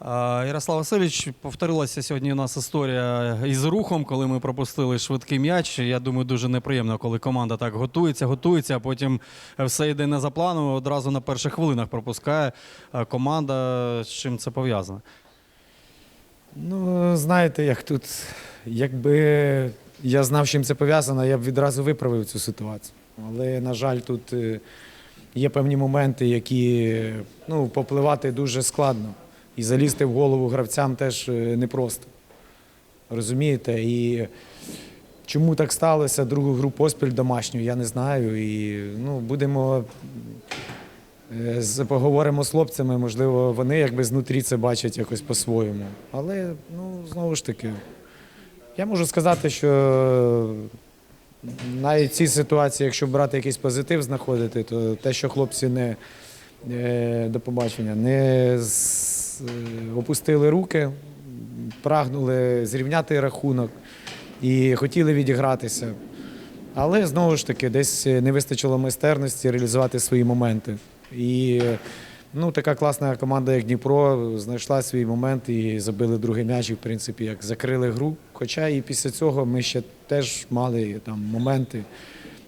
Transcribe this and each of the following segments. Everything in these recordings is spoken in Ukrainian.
Ярослав Васильович, повторилася сьогодні у нас історія із рухом, коли ми пропустили швидкий м'яч. Я думаю, дуже неприємно, коли команда так готується, готується, а потім все йде не за планом, одразу на перших хвилинах пропускає команда. З чим це пов'язано? Ну, знаєте, як тут, якби я знав, чим це пов'язано, я б відразу виправив цю ситуацію. Але, на жаль, тут е, є певні моменти, які ну, попливати дуже складно. І залізти в голову гравцям теж е, непросто. Розумієте? І чому так сталося, другу гру поспіль домашню, я не знаю. І ну, будемо Е, Поговоримо з хлопцями, можливо, вони якби знутрі це бачать якось по-своєму. Але ну, знову ж таки, я можу сказати, що навіть в цій ситуації, якщо брати якийсь позитив знаходити, то те, що хлопці не до побачення, не е, опустили руки, прагнули зрівняти рахунок і хотіли відігратися. Але знову ж таки, десь не вистачило майстерності реалізувати свої моменти. І ну, така класна команда, як Дніпро, знайшла свій момент і забили другий м'яч, і в принципі, як закрили гру. Хоча і після цього ми ще теж мали там моменти,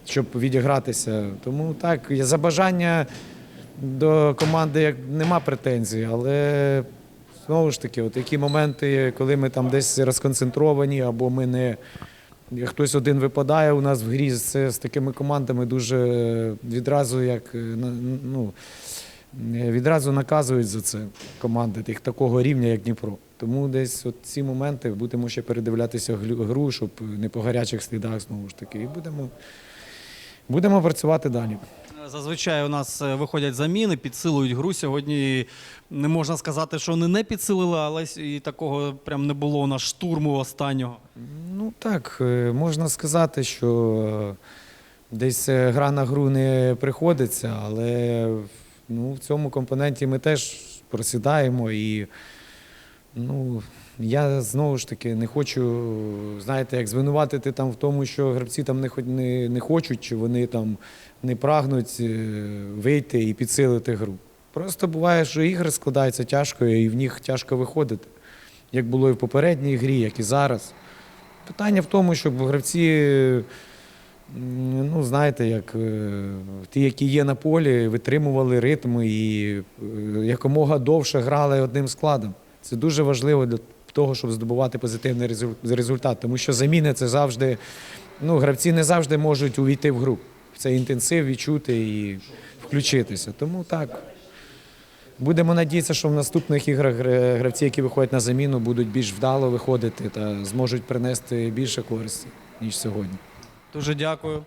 щоб відігратися. Тому так, за бажання до команди як нема претензій, але знову ж таки, от такі моменти, коли ми там десь розконцентровані, або ми не. Хтось один випадає у нас в грі, це з такими командами дуже відразу як е, ну, відразу наказують за це команди тих такого рівня, як Дніпро. Тому десь от ці моменти будемо ще передивлятися гру, щоб не по гарячих слідах знову ж таки. І будемо, будемо працювати далі. Зазвичай у нас е, виходять заміни, підсилують гру. Сьогодні не можна сказати, що вони не підсилили, але і такого прям не було у нас штурму останнього. Ну так, е, можна сказати, що е, десь гра на гру не приходиться, але ну, в цьому компоненті ми теж просідаємо і ну, я знову ж таки не хочу, знаєте, як звинуватити там в тому, що гравці там не, не, не хочуть, чи вони там не прагнуть е, вийти і підсилити гру. Просто буває, що ігри складаються тяжко і в них тяжко виходити. Як було і в попередній грі, як і зараз. Питання в тому, щоб гравці, ну знаєте, як е, ті, які є на полі, витримували ритм і е, якомога довше грали одним складом. Це дуже важливо для того, щоб здобувати позитивний результат. Тому що заміни це завжди, ну, гравці не завжди можуть увійти в гру. В цей інтенсив відчути і включитися. Тому так. Будемо надіятися, що в наступних іграх гравці, які виходять на заміну, будуть більш вдало виходити та зможуть принести більше користі, ніж сьогодні. Дуже дякую.